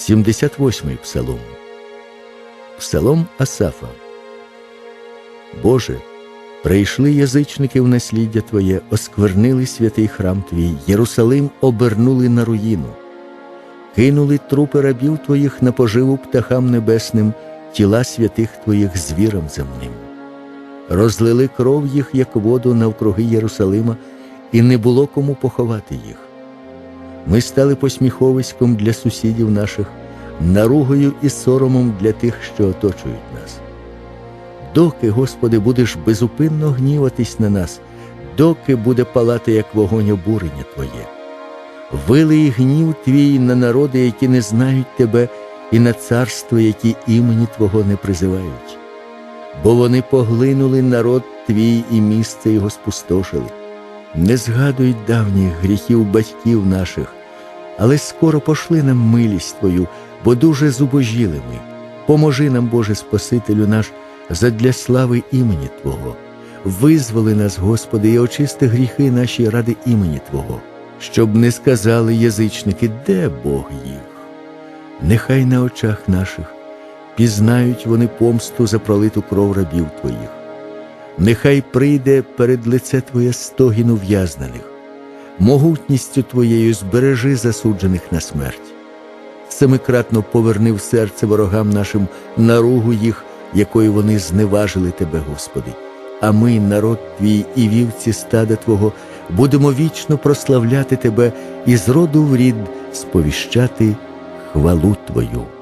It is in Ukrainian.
78-й псалом. Псалом Асафа. Боже, прийшли язичники в насліддя Твоє, осквернили святий храм Твій, Єрусалим обернули на руїну, кинули трупи рабів Твоїх на поживу птахам небесним, тіла святих Твоїх звірам земним. Розлили кров їх, як воду навкруги Єрусалима, і не було кому поховати їх. Ми стали посміховиськом для сусідів наших, наругою і соромом для тих, що оточують нас. Доки, Господи, будеш безупинно гніватись на нас, доки буде палати, як вогонь обурення Твоє. Вилий гнів Твій на народи, які не знають Тебе, і на царства, які імені Твого не призивають. Бо вони поглинули народ Твій і місце його спустошили не згадують давніх гріхів батьків наших, але скоро пошли нам милість Твою, бо дуже зубожіли ми. Поможи нам, Боже Спасителю наш, задля слави імені Твого. Визволи нас, Господи, і очисти гріхи наші ради імені Твого, щоб не сказали язичники, де Бог їх. Нехай на очах наших пізнають вони помсту за пролиту кров рабів Твоїх. Нехай прийде перед лице Твоє стогін ув'язнених, могутністю Твоєю збережи засуджених на смерть. Семикратно поверни в серце ворогам нашим наругу їх, якою вони зневажили Тебе, Господи. А ми, народ Твій і вівці стада Твого, будемо вічно прославляти Тебе і з роду в рід сповіщати хвалу Твою.